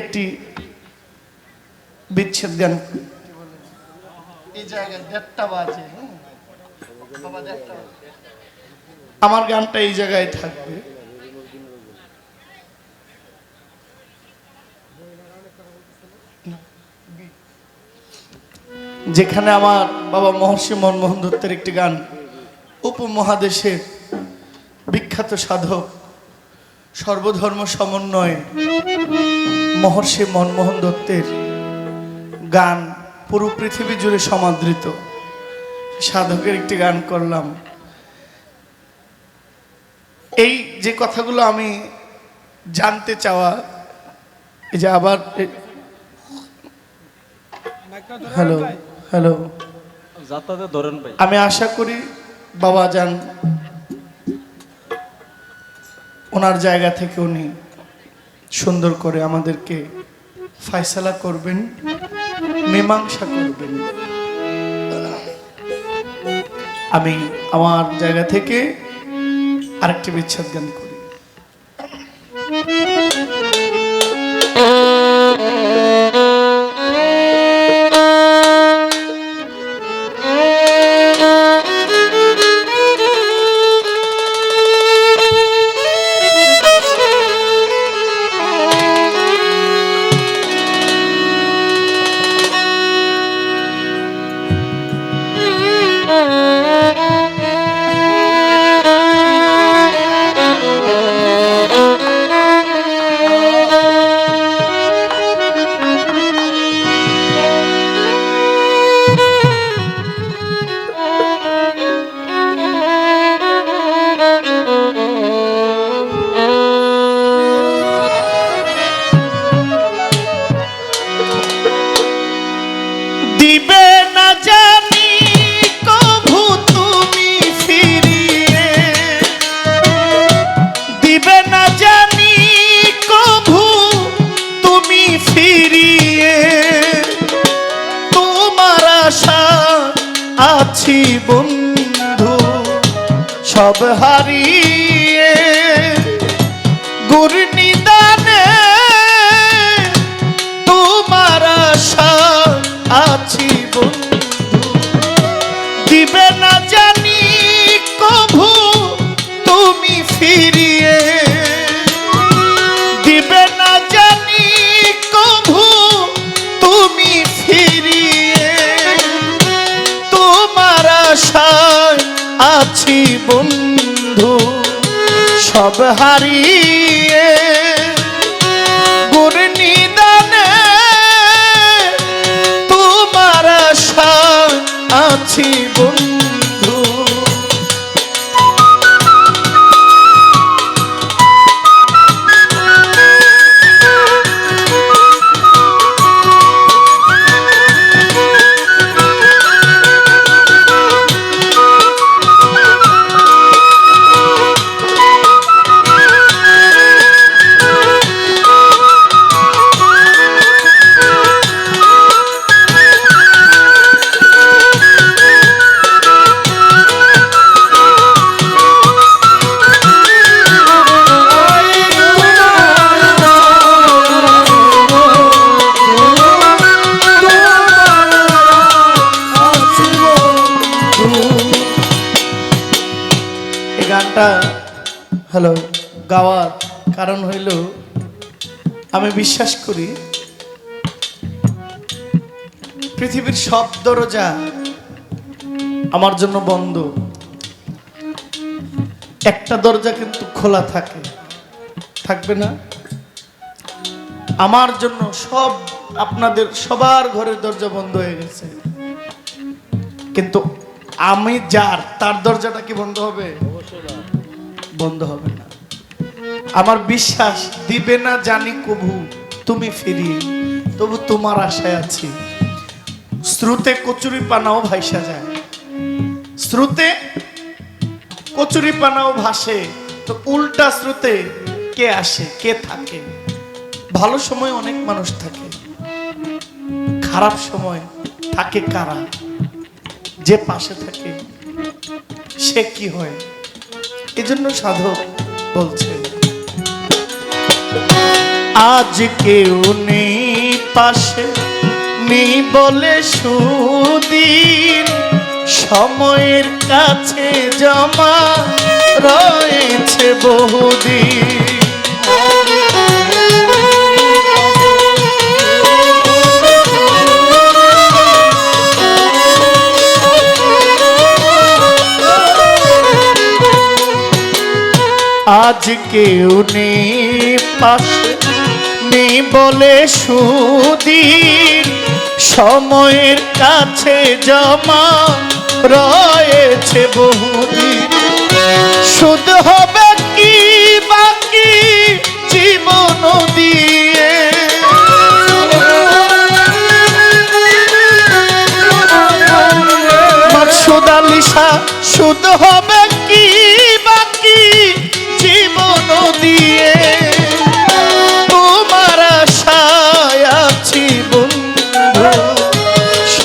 একটি বিচ্ছেদ গান। এই জায়গায় দেড়টা বাজে। আমার গানটা এই জায়গায় থাকবে। যেখানে আমার বাবা মহর্ষি মনমোহন দত্তের একটি গান উপমহাদেশের বিখ্যাত সাধক সর্বধর্ম সমন্বয়ে মহর্ষি মনমোহন দত্তের গান পুরো পৃথিবী জুড়ে সমাদৃত। সাধকের একটি গান করলাম। এই যে কথাগুলো আমি জানতে চাওয়া এই যে আবার হ্যালো হ্যালো। ধরেন ভাই। আমি আশা করি বাবা যান ওনার জায়গা থেকে উনি সুন্দর করে আমাদেরকে ফায়সালা করবেন মীমাংসা করবেন। আমি আমার জায়গা থেকে আরেকটি বিচ্ছেদ গান হারিয়ে গুর নিদানে তোমার আশা আছি বন্ধু। দিবে না জানি কভু তুমি ফিরিয়ে। দিবে না জানি কভু তুমি ফিরিয়ে। তোমার আশায় আছি বন্ধু। সব হারিয়ে গানটা হ্যালো, গাওয়ার কারণ হইল, আমি বিশ্বাস করি, পৃথিবীর সব দরজা আমার জন্য বন্ধ। একটা দরজা কিন্তু খোলা থাকে। থাকবে না। আমার জন্য সব আপনাদের সবার ঘরের দরজা বন্ধ হয়ে গেছে। কিন্তু আমি যার, তার দরজাটা কি বন্ধ হবে? বন্ধ হবে না। আমার বিশ্বাস, দিবে না জানি কবু, তুমি ফিরিয়ে। তবু তোমার আশায় আছি। শ্রুতে কচুরি পানাও ভাইসা যায়। শ্রুতে কচুরি পানাও ভাসে। তো উল্টা শ্রুতে কে আসে, কে থাকে? ভালো সময় অনেক মানুষ থাকে। খারাপ সময় থাকে কারা? যে পাশে থাকে, সে কি হয়? এজন্য সাধক বলছে, আজ কেউ নেই পাশে, নেই বলে সুদিন। সময়ের কাছে জমা রয়েছে বহুদিন। আজ কেউ নেই পাশে নেই বলে সুদিন সময়ের কাছে জমা রয়েছে বহুদিন। শুধ হবে কি বাকি জীবন দিয়ে? আলিশা শুধ হবে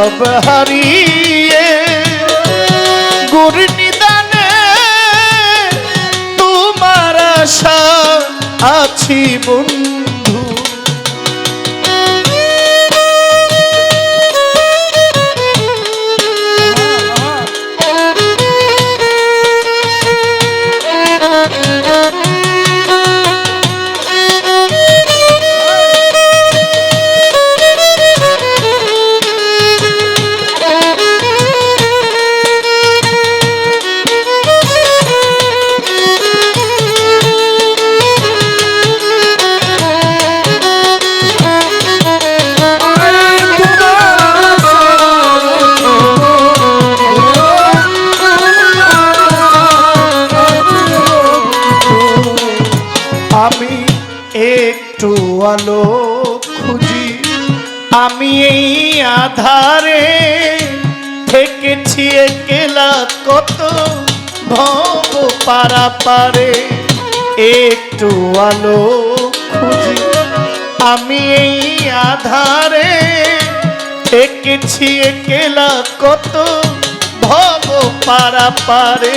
সব হারিয়ে একটু আলো খুঁজি। আমি এই আধারে থেকেছি একলা কত ভব পারা পারে একটু আলো খুঁজি। আমি এই আধারে থেকেছি একলা কত ভব পারা পারে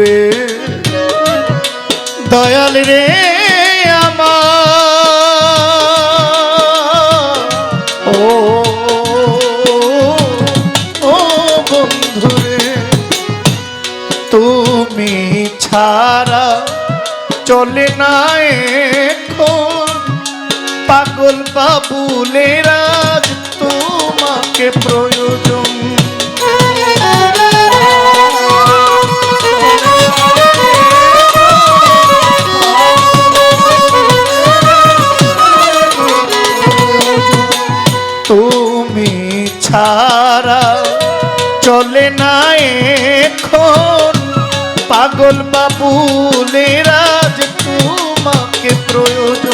বন্ধুরে দয়াল রে আমার। ও ও বন্ধুরে তুমি ছাড়া চলে না এখন। পাগল বাবুলের আজ তোমাকে প্রয়োজন। ছাড়া চলে না এখন। পাগল বাবুলের রাজ তোমাকে প্রয়োজন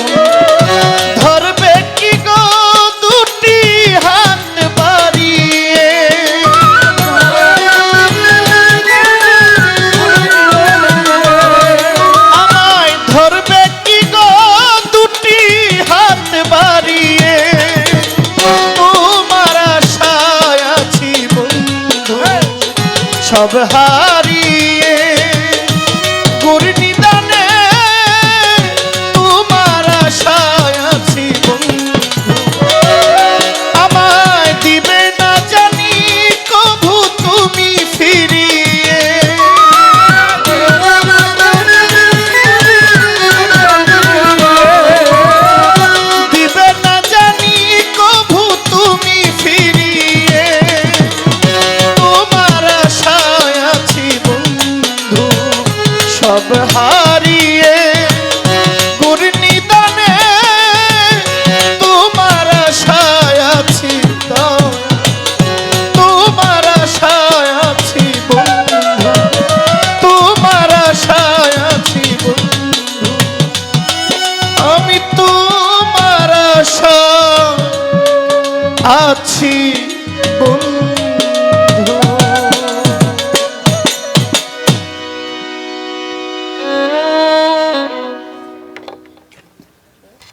সব হার